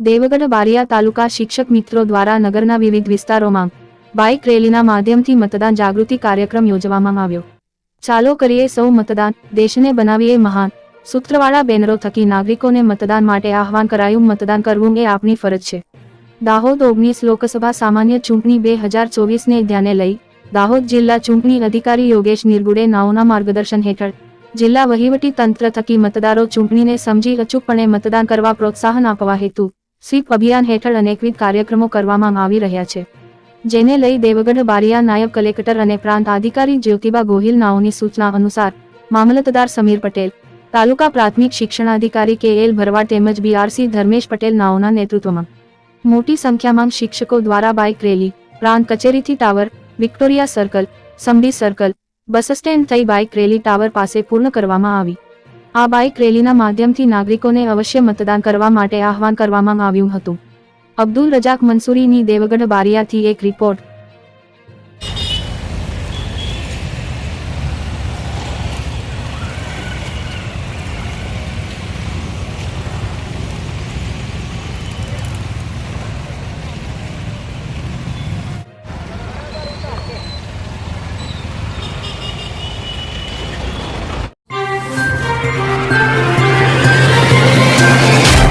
દેવગઢ બારિયા તાલુકા શિક્ષક મિત્રો દ્વારા નગરના વિવિધ વિસ્તારોમાં બાઇક રેલીના માધ્યમથી મતદાન જાગૃતિ કાર્યક્રમ યોજવામાં આવ્યો. ચાલો કરીએ સૌ મતદાન. દેશને બનાવીએ મહાન. સૂત્રવાળા બેનરો થકી નાગરિકોને મતદાન માટે આહવાન કરાયું. મતદાન કરવું એ આપની ફરજ છે. દાહોદ ઓગણીસ લોકસભા સામાન્ય ચૂંટણી બે હજાર ચોવીસને ધ્યાને લઈ દાહોદ જિલ્લા ચૂંટણી અધિકારી યોગેશ નિર્ગુડે નાઓના માર્ગદર્શન હેઠળ જિલ્લા વહીવટી તંત્ર થકી મતદારો ચૂંટણીને સમજી અચૂકપણે મતદાન કરવા પ્રોત્સાહન આપવા હેતુ સ્વીપ અભિયાન હેઠળ અનેકવિધ કાર્યક્રમો કરવામાં આવી રહ્યા છે. જેને લઈ દેવગઢ બારિયા નાયબ કલેક્ટર અને પ્રાંત અધિકારી જ્યોતિબા ગોહિલ નાઓની સૂચના અનુસાર, મામલતદાર સમીર પટેલ, તાલુકા પ્રાથમિક શિક્ષણાધિકારી કે એલ ભરવાડ તેમજ બીઆરસી ધર્મેશ પટેલ નાઓના નેતૃત્વમાં. મોટી સંખ્યામાં શિક્ષકો દ્વારા બાઇક રેલી, પ્રાંત કચેરીથી tower, Victoria circle Samdi circle, bus stand થઈ બાઇક રેલી ટાવર પાસે પૂર્ણ કરવામાં આવી. આ બાઇક રેલીના માધ્યમથી નાગરિકોને અવશ્ય મતદાન કરવા માટે આહવાન કરવામાં આવ્યું હતું. અબ્દુલ રજાક મંસૂરીની દેવગઢ બારિયાથી એક રિપોર્ટ.